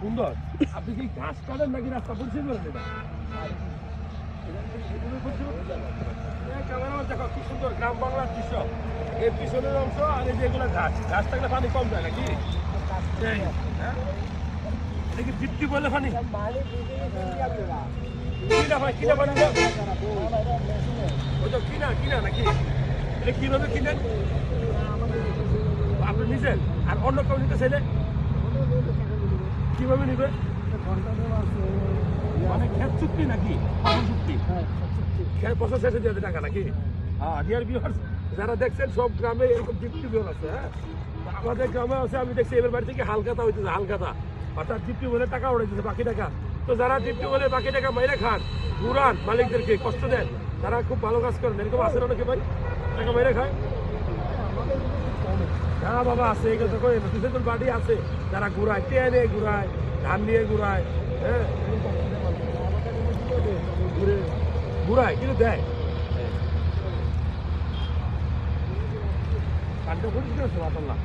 সুন্দর। আপনি কি ঘাস কাটেন নাকি রাস্তা পরিষ্কার করেন ক্যামেরা হ্যাঁ? এটা কি বৃত্তি বলে পানি? কিনা ভাই, কিনা পানি দাও। ওটা কিনা কিনা নাকি? এটা কীভাবে কিনেন? আপনি নিজের আর অন্য কেউ নিতে চাইলে? কীভাবে নিবে? মানে খেত চুক্তি নাকি? চুক্তি? খেত ফসল শেষে দিয়ে টাকা নাকি? হ্যাঁ ডিয়ার যারা দেখছেন, সব গ্রামে এরকম জিপটি বিল আছে হ্যাঁ? আমাদের গ্রামে আছে, আমি দেখছি এবার বাড়ি থেকে হালকাতা হইতেছে, হালকাতা। অর্থাৎ জিপটি বলে টাকা উড়াইতেছে, বাকি টাকা। তো যারা জিপটি বলে বাকি টাকা মাইরে খান ঘুরান মালিকদেরকে কষ্ট দেন, তারা খুব ভালো কাজ করেন। এরকম আছে না অনেকে ভাই? টাকা মাইরে খায়? হ্যাঁ বাবা, আছে, এগুলো তো কই দুশো জন বাড়ি আছে। যারা ঘুরায় টেনে ঘুরায়, ধান নিয়ে ঘুরায় হ্যাঁ? ঘুরায়, কিন্তু দেয়। কান্ড করিস না